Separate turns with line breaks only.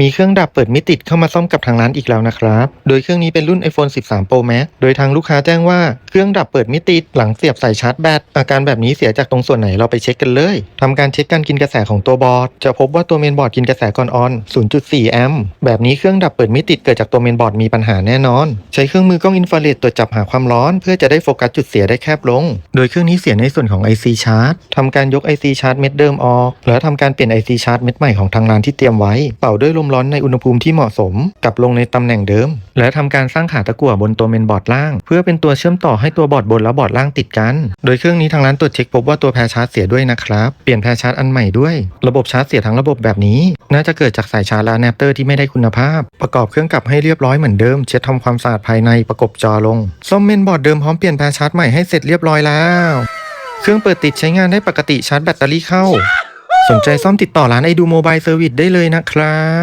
มีเครื่องดับเปิดไม่ติดเข้ามาซ่อมกับทางร้านอีกแล้วนะครับ โดยเครื่องนี้เป็นรุ่น iPhone 13 Pro Max โดยทางลูกค้าแจ้งว่าเครื่องดับเปิดไม่ติดหลังเสียบสายชาร์จแบต อาการแบบนี้เสียจากตรงส่วนไหนเราไปเช็คกันเลยทำการเช็คการกินกระแสของตัวบอร์ด จะพบว่าตัวเมนบอร์ดกินกระแสก่อนออน 0.4 แอมป์ แบบนี้เครื่องดับเปิดไม่ติดเกิดจากตัวเมนบอร์ดมีปัญหาแน่นอน ใช้เครื่องมือกล้องอินฟราเรดตรวจจับหาความร้อน เพื่อจะได้โฟกัสจุดเสียได้แคบลง โดยเครื่องนี้เสียในส่วนของ IC ชาร์จทำการยก IC ชาร์จเม็ดเดิมออก แล้วทำการเปลี่ยน IC ชาร์จเม็ดใหม่ของทางร้านที่เตรียมไว้เป่าด้วยลมร้อนในอุณหภูมิที่เหมาะสมกลับลงในตำแหน่งเดิม และทำการสร้างขาตะกั่วบนตัวเมนบอร์ดล่าง เพื่อเป็นตัวเชื่อมต่อให้ตัวบอร์ดบนและบอร์ดล่างติดกัน โดยเครื่องนี้ทางร้านตรวจเช็คพบว่าตัวแพรชาร์จเสียด้วยนะครับ เปลี่ยนแพรชาร์จอันใหม่ด้วย ระบบชาร์จเสียทั้งระบบแบบนี้ น่าจะเกิดจากสายชาร์จและอะแดปเตอร์ที่ไม่ได้คุณภาพ ประกอบเครื่องกลับให้เรียบร้อยเหมือนเดิม เช็ดทำความสะอาดภายในประกบจอลงซ่อมเมนบอร์ดเดิมพร้อมเปลี่ยนแพรชาร์จใหม่ให้เสร็จเรียบร้อยแล้วเครื่องเปิดติดใช้งานได้ปกติชาร์จแบตเตอรี่เข้า สนใจซ่อมติดต่อร้านไอดูโมบายเซอร์วิสได้เลยนะครับ